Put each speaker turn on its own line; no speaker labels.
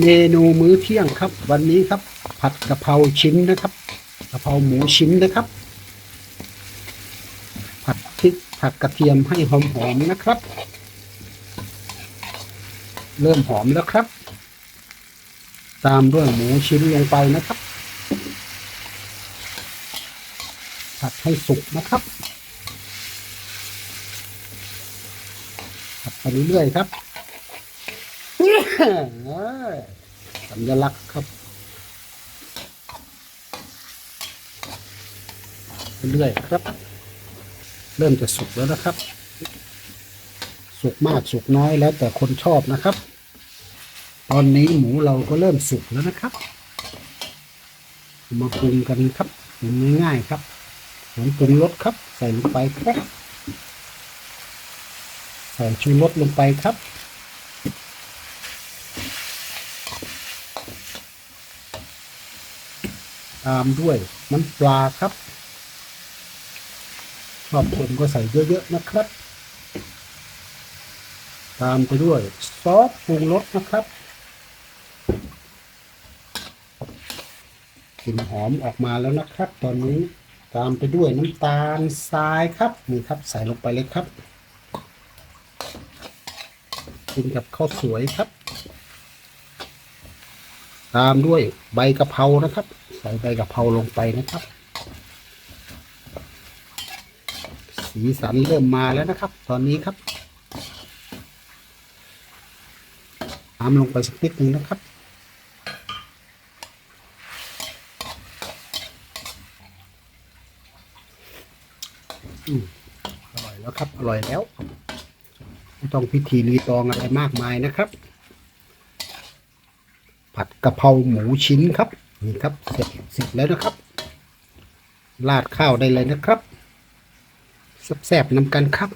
เมนูมื้อเที่ยงครับ วันนี้ครับ ผัดกะเพราชิ้นนะครับกะเพราหมูชิ้นนะครับ ผัดพริกผัดกระเทียมให้หอมๆนะครับ เริ่มหอมแล้วครับ ตามด้วยหมูชิ้นลงไปนะครับ ผัดให้สุกนะครับผัดไปเรื่อยๆครับ สัญลักษณ์ครับเรื่อยครับ เริ่มจะสุกแล้วนะครับ สุกมากสุกน้อยแล้วแต่คนชอบนะครับ ตอนนี้หมูเราก็เริ่มสุกแล้วนะครับ มาปรุงกันครับปรุงง่ายๆครับผงปรุงรสครับ ใส่ลงไปครับ ใส่ชูรสลงไปครับ ตามด้วยน้ำปลาครับ ชอบเค็มก็ใส่เยอะๆนะครับ ตามไปด้วยซอสปรุงรสนะครับกลิ่นหอมออกมาแล้วนะครับ ตอนนี้ตามไปด้วยน้ำตาลทรายครับนี่ครับใส่ลงไปเลยครับกินกับข้าวสวยครับ ตามด้วยใบกะเพรานะครับ ส่ใบกะเพราลงไปนะครับ สีสันเริ่มมาแล้วนะครับ ตอนนี้ครับตามลงไปสักนิดหนึ่งนะครับอืมอร่อยแล้วครับ อร่อยแล้ว ไม่ต้องพิธีรีตองอะไรมากมายนะครับ ผัดกะเพราหมูชิ้นครับ นี่ครับเสร็จเสร็จแล้วนะครับ ราดข้าวได้เลยนะครับแซ่บๆนำกันครับ